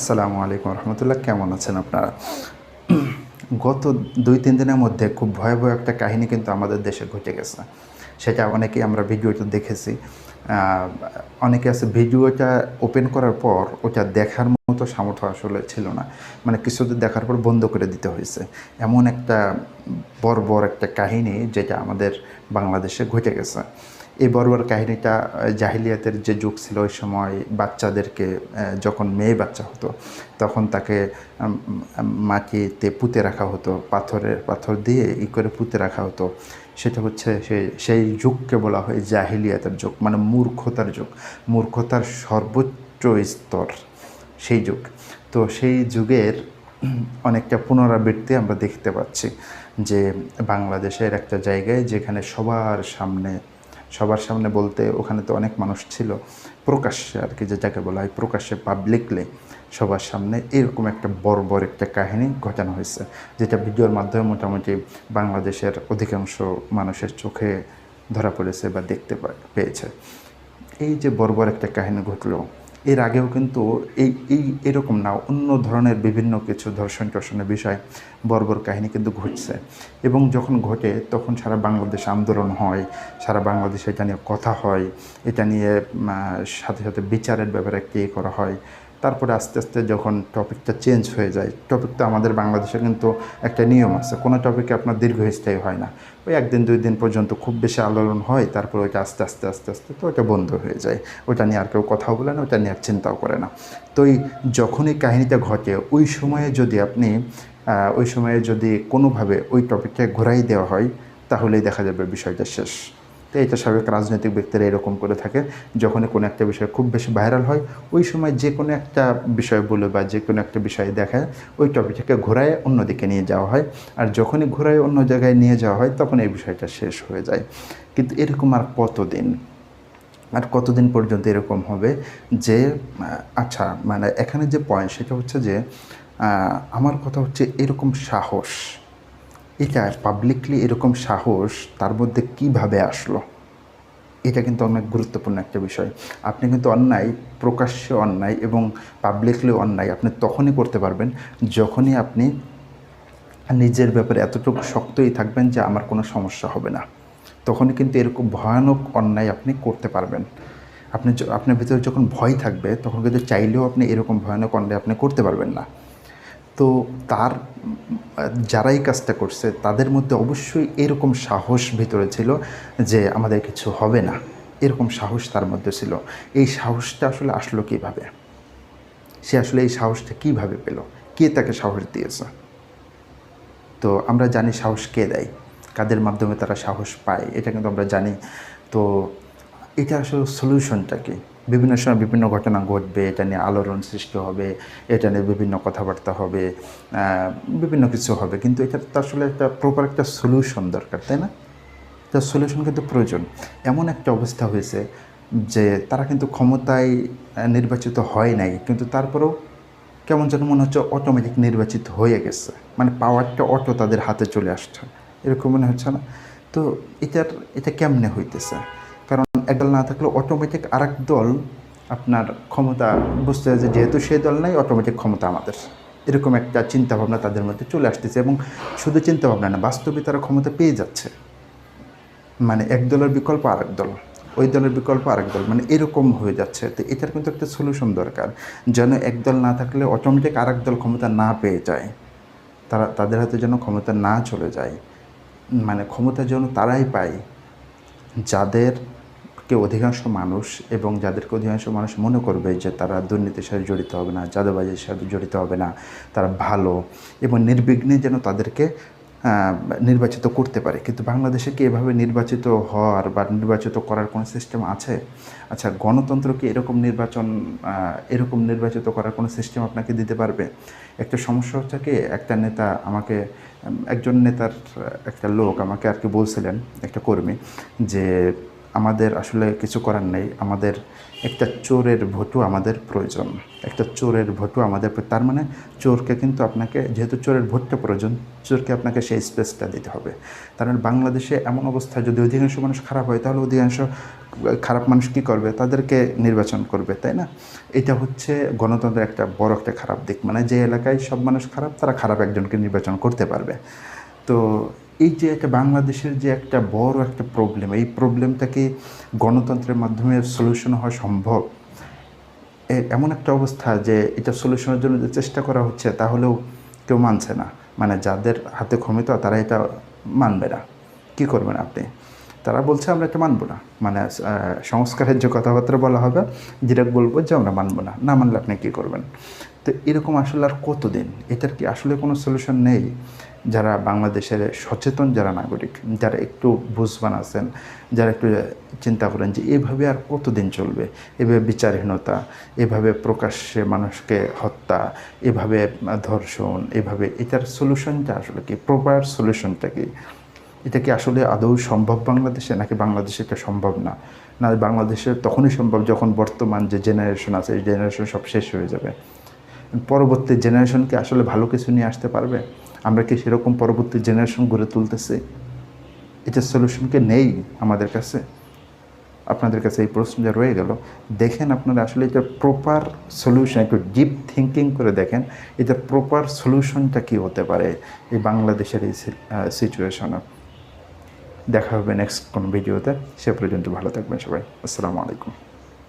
আসসালামু আলাইকুম রহমতুল্লাহ, কেমন আছেন আপনারা? গত দুই, তিন দিনের মধ্যে খুব ভয়াবহ একটা কাহিনী কিন্তু আমাদের দেশে ঘটে গেছে। সেটা অনেকেই আমরা ভিডিওতে দেখেছি। অনেকে আছে ভিডিওটা ওপেন করার পর ওটা দেখার মতো সামর্থ্য আসলে ছিল না। মানে কিছুদিন দেখার পর বন্ধ করে দিতে হয়েছে। এমন একটা বর্বর একটা কাহিনী যেটা আমাদের বাংলাদেশে ঘটে গেছে। এই বর্বর কাহিনীটা জাহিলিয়াতের যে যুগ ছিল ওই সময় বাচ্চাদেরকে যখন মেয়ে বাচ্চা হতো, তখন তাকে মাটিতে পুঁতে রাখা হতো, পাথরের পাথর দিয়ে ই করে পুঁতে রাখা হতো। সেটা হচ্ছে সেই সেই যুগকে বলা হয় জাহিলিয়াতের যুগ মানে মূর্খতার যুগ। মূর্খতার সর্বোচ্চ স্তর সেই যুগ। তো সেই যুগের অনেকটা পুনরাবৃত্তি আমরা দেখতে পাচ্ছি যে বাংলাদেশের একটা জায়গায় যেখানে সবার সামনে সবার সামনে বলতে ওখানে তো অনেক মানুষ ছিল, প্রকাশ্যে আর কি, যে যাকে বলা হয় প্রকাশ্যে পাবলিকলি সবার সামনে এরকম একটা বর্বর একটা কাহিনী ঘটানো হয়েছে, যেটা ভিডিওর মাধ্যমে মোটামুটি বাংলাদেশের অধিকাংশ মানুষের চোখে ধরা পড়েছে বা দেখতে পেয়েছে। এই যে বর্বর একটা কাহিনী ঘটলো, এর আগেও কিন্তু এই এই এরকম না, অন্য ধরনের বিভিন্ন কিছু ধর্ষণ টর্ষণের বিষয় বর্বর কাহিনী কিন্তু ঘটছে। এবং যখন ঘটে, তখন সারা বাংলাদেশ আন্দোলন হয়, সারা বাংলাদেশে এটা নিয়ে কথা হয়, এটা নিয়ে সাথে সাথে বিচারের ব্যাপারে ইয়ে করা হয় তারপরে আস্তে আস্তে যখন টপিকটা চেঞ্জ হয়ে যায় টপিকটা আমাদের বাংলাদেশে কিন্তু একটা নিয়ম আছে, কোনো টপিকে আপনার দীর্ঘস্থায়ী হয় না। ওই একদিন, দুই দিন পর্যন্ত খুব বেশি আলোড়ন হয়, তারপর ওইটা আস্তে আস্তে আস্তে আস্তে তো ওটা বন্ধ হয়ে যায়। ওটা নিয়ে আর কেউ কথাও বলে না ওটা নিয়ে আর চিন্তাও করে না। তো এই যখনই কাহিনীটা ঘটে, ওই সময়ে যদি আপনি ওই সময়ে যদি কোনোভাবে ওই টপিকটা ঘোরাই দেওয়া হয়, তাহলেই দেখা যাবে বিষয়টা শেষ। তো এটা সাবেক রাজনৈতিক ব্যক্তিরা এরকম করে থাকে, যখনই কোনো একটা বিষয় খুব বেশি ভাইরাল হয়, ওই সময় যে কোনো একটা বিষয় বলে বা যে কোনো একটা বিষয় দেখায়, ওই টপিকটাকে ঘোরায় অন্যদিকে নিয়ে যাওয়া হয়। আর যখনই ঘোরায় অন্য জায়গায় নিয়ে যাওয়া হয়, তখন এই বিষয়টা শেষ হয়ে যায়। কিন্তু এরকম আর কতদিন? আর কতদিন পর্যন্ত এরকম হবে যে আচ্ছা মানে এখানে যে পয়েন্ট সেটা হচ্ছে যে আমার কথা হচ্ছে এরকম সাহস। এটা পাবলিকলি এরকম সাহস তার মধ্যে কীভাবে আসলো? এটা কিন্তু অনেক গুরুত্বপূর্ণ একটা বিষয়। আপনি কিন্তু অন্যায়, প্রকাশ্যে অন্যায় এবং পাবলিকলি অন্যায় আপনি তখনই করতে পারবেন যখনই আপনি নিজের ব্যাপারে এতটুকু শক্তই থাকবেন যে আমার কোনো সমস্যা হবে না। তখনই কিন্তু এরকম ভয়ানক অন্যায় আপনি করতে পারবেন। আপনি আপনার ভিতরে যখন ভয় থাকবে তখন কিন্তু চাইলেও আপনি এরকম ভয়ানক অন্যায় আপনি করতে পারবেন না। তো তার, যারাই কাজটা করছে, তাদের মধ্যে অবশ্যই এরকম সাহস ভিতরে ছিল যে আমাদের কিছু হবে না। এরকম সাহস তার মধ্যে ছিল। এই সাহসটা আসলে আসলো কীভাবে? সে আসলে এই সাহসটা কীভাবে পেল? কে তাকে সাহস দিয়েছে? তো আমরা জানি সাহস কে দেয়। কাদের মাধ্যমে তারা সাহস পায়, এটা কিন্তু আমরা জানি। তো এটা আসলে সলিউশনটা কি? বিভিন্ন সময় বিভিন্ন ঘটনা ঘটবে, এটা নিয়ে আলোড়ন সৃষ্টি হবে, এটা নিয়ে বিভিন্ন কথাবার্তা হবে বিভিন্ন কিছু হবে। কিন্তু এটা তো আসলে একটা প্রপার একটা সলিউশন দরকার, তাই না? তার সলিউশন কিন্তু প্রয়োজন। এমন একটা অবস্থা হয়েছে যে তারা কিন্তু ক্ষমতায় নির্বাচিত হয় নাই, কিন্তু তারপরেও কেমন যেন মনে হচ্ছে অটোমেটিক নির্বাচিত হয়ে গেছে। মানে পাওয়ারটা অটো তাদের হাতে চলে আসছে। এরকম মনে হচ্ছে না? তো এটার, এটা কেমনে হইতেছে? কারণ এক দল না থাকলে অটোমেটিক আরেক দল আপনার ক্ষমতা বুঝতে যে যেহেতু সেই দল নাই অটোমেটিক ক্ষমতা আমাদের। এরকম একটা চিন্তাভাবনা তাদের মধ্যে চলে আসতেছে এবং শুধু চিন্তাভাবনা না, বাস্তবে তারা ক্ষমতা পেয়ে যাচ্ছে। মানে এক দলের বিকল্প আরেক দল, ওই দলের বিকল্প আরেক দল মানে এরকম হয়ে যাচ্ছে। তো এটার কিন্তু একটা সলিউশন দরকার, যেন এক দল না থাকলে অটোমেটিক আরেক দল ক্ষমতা না পেয়ে যায়। তারা, তাদের হাতে যেন ক্ষমতা না চলে যায়। মানে ক্ষমতা যেন তারাই পায় যাদেরকে অধিকাংশ মানুষ এবং যাদেরকে অধিকাংশ মানুষ মনে করবে যে তারা দুর্নীতির সাথে জড়িত হবে না চাঁদাবাজির সাথে জড়িত হবে না, তারা ভালো এবং নির্বিঘ্নে যেন তাদেরকে নির্বাচিত করতে পারে। কিন্তু বাংলাদেশে কি এভাবে নির্বাচিত হওয়ার বা নির্বাচিত করার কোনো সিস্টেম আছে? আচ্ছা গণতন্ত্র কি এরকম নির্বাচন এরকম নির্বাচিত করার কোনো সিস্টেম আপনাকে দিতে পারবে? একটা সমস্যা হচ্ছে কি, একটা নেতা আমাকে একজন নেতার একটা লোক আমাকে আর কি বলছিলেন, একটা কর্মী, যে আমাদের আসলে কিছু করার নেই। আমাদের একটা চোরের ভোটও আমাদের প্রয়োজন। একটা চোরের ভোটও আমাদের তার মানে চোরকে কিন্তু আপনাকে, যেহেতু চোরের ভোটটা প্রয়োজন, চোরকে আপনাকে সেই স্পেসটা দিতে হবে। তার মানে বাংলাদেশে এমন অবস্থা, যদি অধিকাংশ মানুষ খারাপ হয়, তাহলে অধিকাংশ খারাপ মানুষ কী করবে? তাদেরকে নির্বাচন করবে, তাই না? এটা হচ্ছে গণতন্ত্রের একটা বড় একটা খারাপ দিক। মানে যে এলাকায় সব মানুষ খারাপ, তারা খারাপ একজনকে নির্বাচন করতে পারবে। তো এই যে একটা বাংলাদেশের যে একটা বড় একটা প্রবলেম এই প্রবলেমটাকে গণতন্ত্রের মাধ্যমে সলিউশন হওয়া সম্ভব? এমন একটা অবস্থা যে এটা সলিউশনের জন্য যে চেষ্টা করা হচ্ছে তাহলেও কেউ মানছে না। মানে যাদের হাতে ক্ষমতা তারা এটা মানবে না। কী করবেন আপনি? তারা বলছে, আমরা এটা মানবো না। মানে সংস্কারের যে কথাবার্তা বলা হবে, যেটা বলব যে আমরা মানবো না। না মানলে আপনি কী করবেন? তো এরকম আসলে আর কতদিন? এটার কি আসলে কোনো সলিউশন নেই? যারা বাংলাদেশের সচেতন যারা নাগরিক, যারা একটু বুঝবান আছেন, যারা একটু চিন্তা করেন যে এভাবে আর কতদিন চলবে? এভাবে বিচারহীনতা, এভাবে প্রকাশ্যে মানুষকে হত্যা, এভাবে ধর্ষণ, এভাবে এটার সলিউশনটা আসলে কি? প্রপার সলিউশনটা কি? এটা কি আসলে আদৌ সম্ভব বাংলাদেশে, নাকি বাংলাদেশে এটা সম্ভব না? না, বাংলাদেশে তখনই সম্ভব যখন বর্তমান যে জেনারেশন আছে, এই জেনারেশন সব শেষ হয়ে যাবে। পরবর্তী জেনারেশনকে আসলে ভালো কিছু নিয়ে আসতে পারবে? আমরা কি সেরকম পরবর্তী জেনারেশন গড়ে তুলতেছি? এটার সলিউশনকে নেই আমাদের কাছে? আপনাদের কাছে এই প্রশ্নটা রয়ে গেল। দেখেন আপনারা আসলে এটার প্রপার সলিউশন একটু ডিপ থিঙ্কিং করে দেখেন এটার প্রপার সলিউশনটা কী হতে পারে এই বাংলাদেশের এই সিচুয়েশনে দেখা হবে নেক্সট কোনো ভিডিওতে সে পর্যন্ত ভালো থাকবেন সবাই। আসসালামু আলাইকুম।